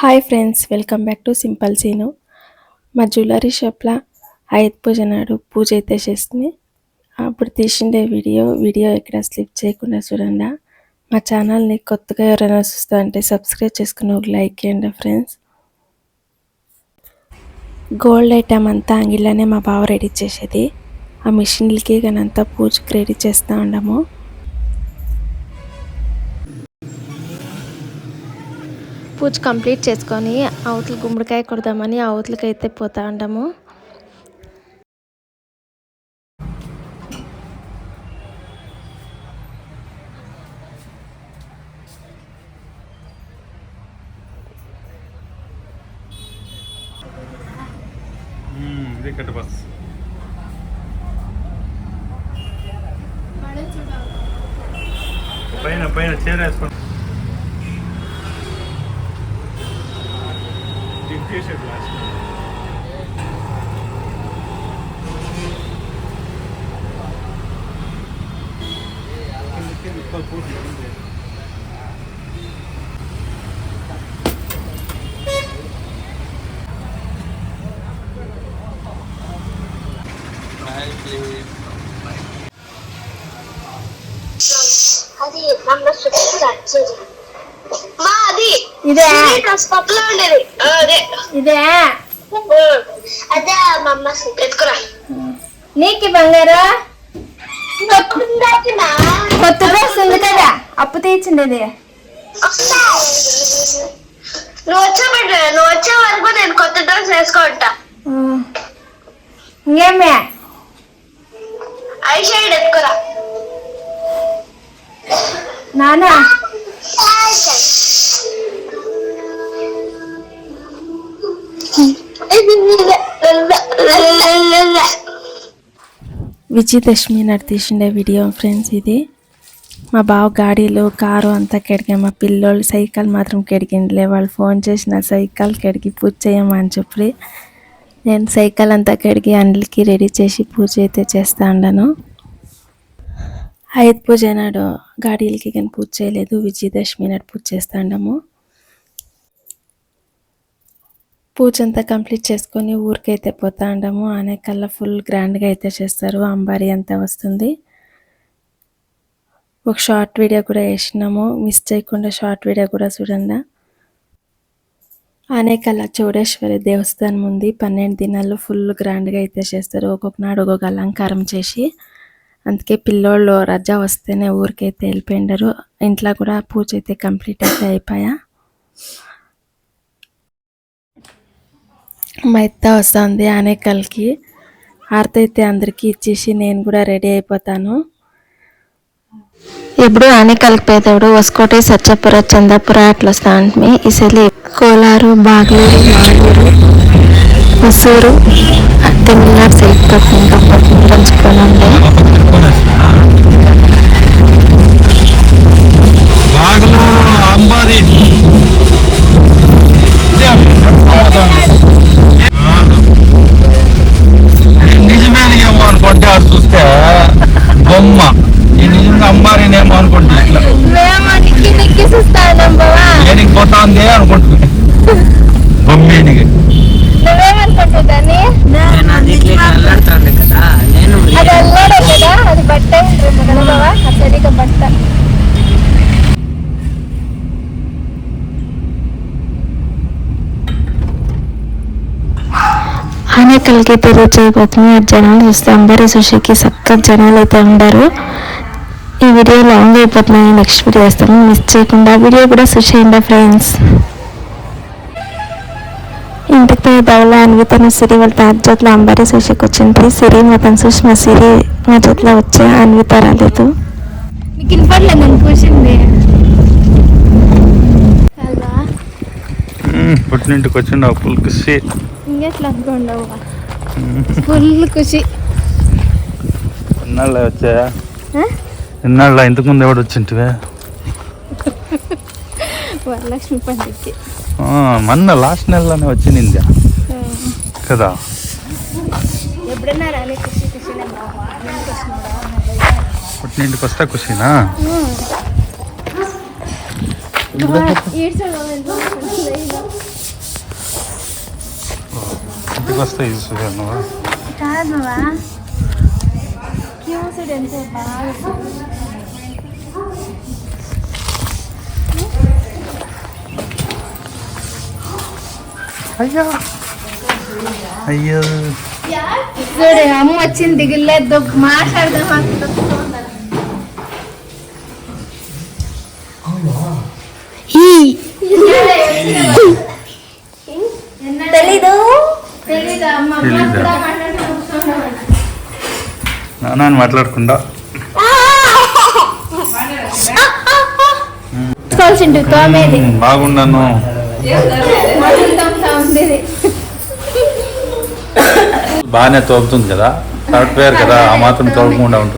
Hi friends welcome back to simple Seenu మా jewellery షాప్లో ఐదు పూజ నాడు పూజ అయితే చేస్తుంది. అప్పుడు తీసిండే వీడియో వీడియో ఎక్కడ స్లిప్ చేయకుండా చూడండి. మా ఛానల్ని కొత్తగా ఎవరైనా చూస్తా అంటే సబ్స్క్రైబ్ చేసుకుని ఒక లైక్ చేయండి ఫ్రెండ్స్ గోల్డ్ ఐటమ్ అంతా అంగిల్లోనే మా బావ రెడీ చేసేది. ఆ మిషన్లకి కానీ అంతా పూజకి రెడీ చేస్తూ ఉండము. పూజ కంప్లీట్ చేసుకొని అవతల గుమ్మడికాయ కొడదామని అవతలకి అయితే పోతా ఉంటాము బస్ పైన పైన చీర వేసుకోండి T-shirt last night. Hadi, ben de sütü bırakacağım. ఇదే. అదే. ఇదే. అదే మా అమ్మ ఎత్తుకురా. నీకు బంగారు? కొత్త డ్రెస్ ఉంది కదా అప్పు తీర్చిండేది వస్తా. నువ్వు వచ్చే బిడ్డ నువ్వు వచ్చే వరకు నేను కొత్త డ్రెస్ వేసుకుంటా. ఇంకేమే? ఐ షైడ్ ఎత్తుకురా. నానా? విజయదశమి నాడు తీసిండే వీడియో ఫ్రెండ్స్ ఇది. మా బావ గాడీలు కారు అంతా కెడిగా. మా పిల్లోళ్ళు సైకిల్ మాత్రం కెడిగిండ్లే. వాళ్ళు ఫోన్ చేసిన సైకిల్ కెడిగి పూజ చేయమని చెప్పి నేను సైకిల్ అంతా కడిగి అండ్లకి రెడీ చేసి పూజ అయితే చేస్తా ఉండను ఐదు పూజ నాడు గాడీలకి కానీ పూజ చేయలేదు. విజయదశమి నాడు పూజ చేస్తాండము. పూజ అంతా కంప్లీట్ చేసుకొని ఊరికైతే పోతా ఉండము ఆనేకల్లా ఫుల్ గ్రాండ్గా అయితే చేస్తారు. అంబారి అంతా వస్తుంది. ఒక షార్ట్ వీడియో కూడా వేసినాము. మిస్ చేయకుండా షార్ట్ వీడియో కూడా చూడండి. అనేకల్లా చౌడేశ్వరి దేవస్థానం ఉంది. పన్నెండు దినాల్లో ఫుల్ గ్రాండ్గా అయితే చేస్తారు. ఒక్కొక్క నాడు ఒక్కొక్క అలంకారం చేసి అందుకే పిల్లోళ్ళు రజా వస్తేనే ఊరికైతే వెళ్ళిపోయిండారు. ఇంట్లో కూడా పూజ అయితే కంప్లీట్ అయితే అయిపోయా. మెత్త వస్తుంది ఆనేకల్కి. హారతి అయితే అందరికీ ఇచ్చేసి నేను కూడా రెడీ అయిపోతాను. ఇప్పుడు ఆనేకల్కి పోయేటప్పుడు వసుకోటి సత్యపుర చందాపుర అట్లా వస్తా అంటే ఇసలి Kolar బాగ్లూరు మాగూరు హుసూరు terminarse el Capón, Capón, Capón, ఆనేకల్కి ఆ జనాలు చూస్తే అంబరి సుషికి చక్కగా జనాలు అయితే ఉండారు. ఈ వీడియో లాంగ్ అయిపోతున్నాయి. నెక్స్ట్ వీడియో వేస్తాను మిస్ చేయకుండా వీడియో కూడా చూసేయండి ఫ్రెండ్స్. ఇంటికి పోయే దావలో అన్వితను సిరి వాళ్ళ తాత జోట్లో అంబరి సుషికి వచ్చింది. సిరి మా తను చూసి మా సిరి మా జోట్లో వచ్చే అన్విత రాలేదు. మీకు వినపడలేదు నేను కూర్చుంది. పుట్టినింటికి వచ్చిండు ఇంకెట్లా అనుకోండవు ఫుల్ ఖుషి ఎన్నాళ్ళ వచ్చా ఆ? ఎన్నాళ్ళ ఇంతకుముందు ఎవడు వచ్చింటివే వరలక్ష్మి పండుగకి ఆ, మొన్న లాస్ట్ నెలలోనే వచ్చింది కదా ఎప్పుడన్నా రాలే ఖుషి ఖుషి పుట్టినింటికి వస్తా ఖుషినా ఈడ్చాడు ఇంటికి వస్తే చూసుకో నువ్వు కాదు బావా క్యూ సైడ్ ఎంత బాగా అయ్యో అయ్యో చూడు అమ్మ వచ్చింది దిగులేదు మాట్లాడదాం తెలీదా? నాన్న మాట్లాడకుండా. బాగున్నాను బాగానే తోపుతుంది కదా. సాఫ్ట్వేర్ కదా ఆ మాత్రం తోపకుండా ఉంటుంది.